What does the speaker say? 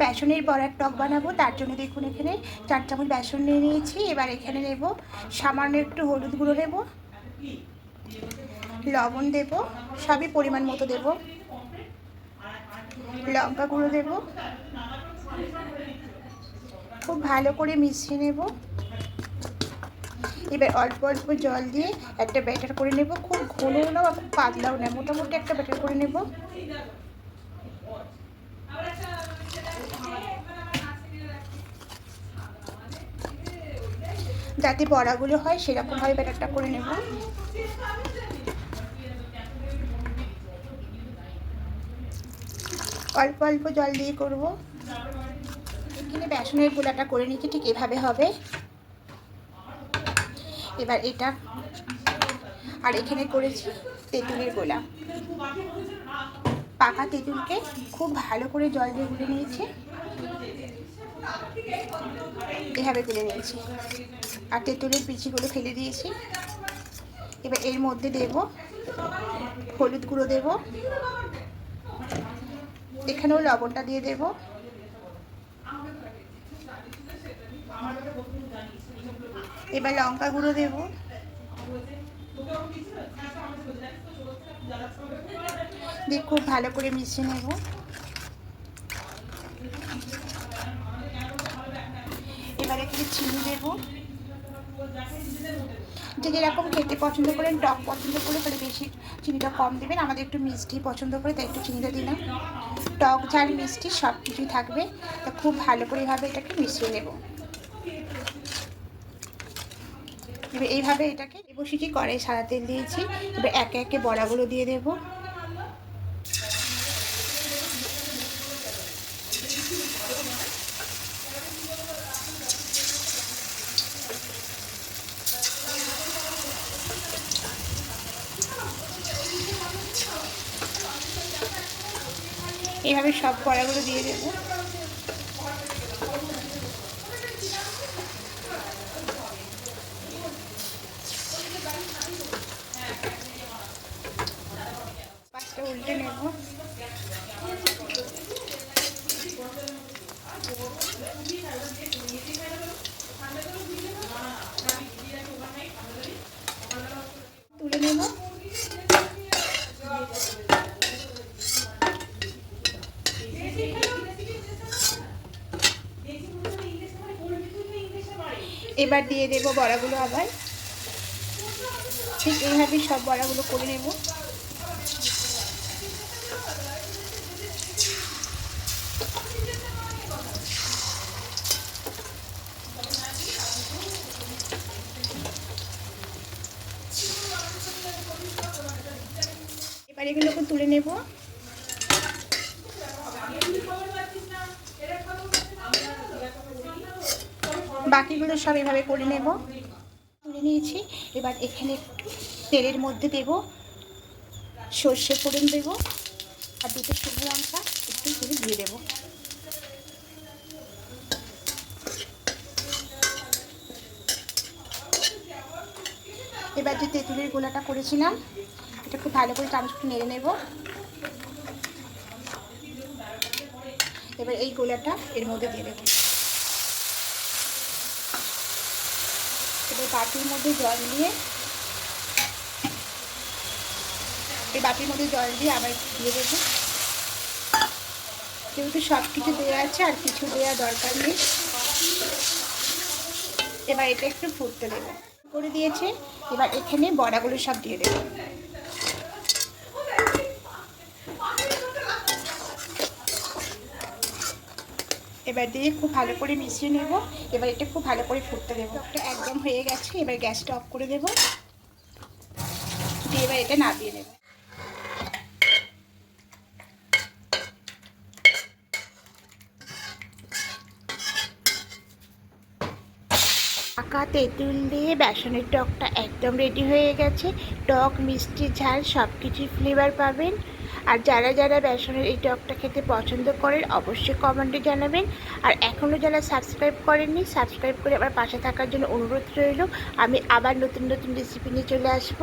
বেসনের বড়ার টক বানাবো, তার জন্য দেখুন এখানে চার চামচ বেসন নিয়ে নিয়েছি। এবার এখানে নেব সামান্য একটু হলুদ গুঁড়ো নেব, লবণ দেব, সবই পরিমাণ মতো দেব। লঙ্কা গুঁড়ো দেব, খুব ভালো করে মিশিয়ে নেব। এবার অল্প অল্প জল দিয়ে একটা ব্যাটার করে নেব, খুব ঘনও না খুব পাতলাও না, মোটামুটি একটা ব্যাটার করে নেব। যাতে বড়াগুলো হয় সেরকমভাবে ব্যাটারটা করে নেব। অল্প অল্প জল দিয়ে করব। এখানে বেসনের গোলাটা করে নিচ্ছি, ঠিক এভাবে হবে। এবার এটা, আর এখানে করেছি তেঁতুলের গোলা। পাকা তেঁতুলকে খুব ভালো করে জল দিয়ে গুলে নিয়েছি। এভাবে গুলে নিয়েছি। আর তেঁতুলের পিচিগুলো ফেলে দিয়েছি। এবার এর মধ্যে দেব হলুদ গুঁড়ো দেব। এখানেও লবণটা দিয়ে দেব। এবার লঙ্কা গুঁড়ো দেব। দিয়ে খুব ভালো করে মিশিয়ে নেব। এবার চিনি দেবো। যে যেরকম খেতে পছন্দ করেন, টক পছন্দ করে, তাহলে বেশি চিনিটা কম দেবেন। আমাদের একটু মিষ্টি পছন্দ করে, তাই একটু চিনিটা দিলাম। টক, ঝাল, মিষ্টি সব কিছুই থাকবে। তা খুব ভালো করে এভাবে এটাকে মিশিয়ে নেব। এবার এইভাবে এটাকে বসিয়েছি কড়াই সাদা তেল দিয়েছি। এবার একে একে বড়াগুলো দিয়ে দেব। এইভাবে সব কড়াগুলো দিয়ে দেবো। পাঁচটা উল্টে নেব তুলে নেব এবার দিয়ে দেবো বড়াগুলো আবার। ঠিক এইভাবেই সব বড়াগুলো করে নেব। এবার এগুলোকে তুলে নেব। বাকিগুলো সব এভাবে করে নেব। তুলে নিয়েছি। এবার এখানে একটু তেলের মধ্যে দেব সর্ষে ফোড়ন দেব আর দুটো শুকনো লঙ্কা একটু করে দিয়ে দেবো। এবার যে তেঁতুলের গোলাটা করেছিলাম, এটা খুব ভালো করে চামচটা নেড়ে নেব। এবার এই গোলাটা এর মধ্যে দিয়ে দেবো। এবার বাটির মধ্যে জল দিয়ে এই বাটির মধ্যে জল দিয়ে আবার দিয়ে দেবো। যেহেতু সব কিছু দেওয়া আছে আর কিছু দেওয়া দরকার নেই, এবার এটা একটু ফুটতে দেবো। করে দিয়েছে, এবার এখানে বড়াগুলো সব দিয়ে দেবো। এবার দিয়ে খুব ভালো করে মিশিয়ে নেব। এবার এটা খুব ভালো করে ফুটতে দেবো। একদম হয়ে গেছে, এবার গ্যাসটা অফ করে দেবো। দিয়ে এবার এটা নামিয়ে নেব। পাকা তেঁতুল দিয়ে বেসনের টকটা একদম রেডি হয়ে গেছে। টক, মিষ্টি, ঝাল সব কিছুই ফ্লেভার পাবেন। আর যারা যারা বেসনের এই টকটা খেতে পছন্দ করেন, অবশ্যই কমেন্টে জানাবেন। আর এখনও যারা সাবস্ক্রাইব করেননি সাবস্ক্রাইব করে আমার পাশে থাকার জন্য অনুরোধ রইল। আমি আবার নতুন নতুন রেসিপি নিয়ে চলে আসব।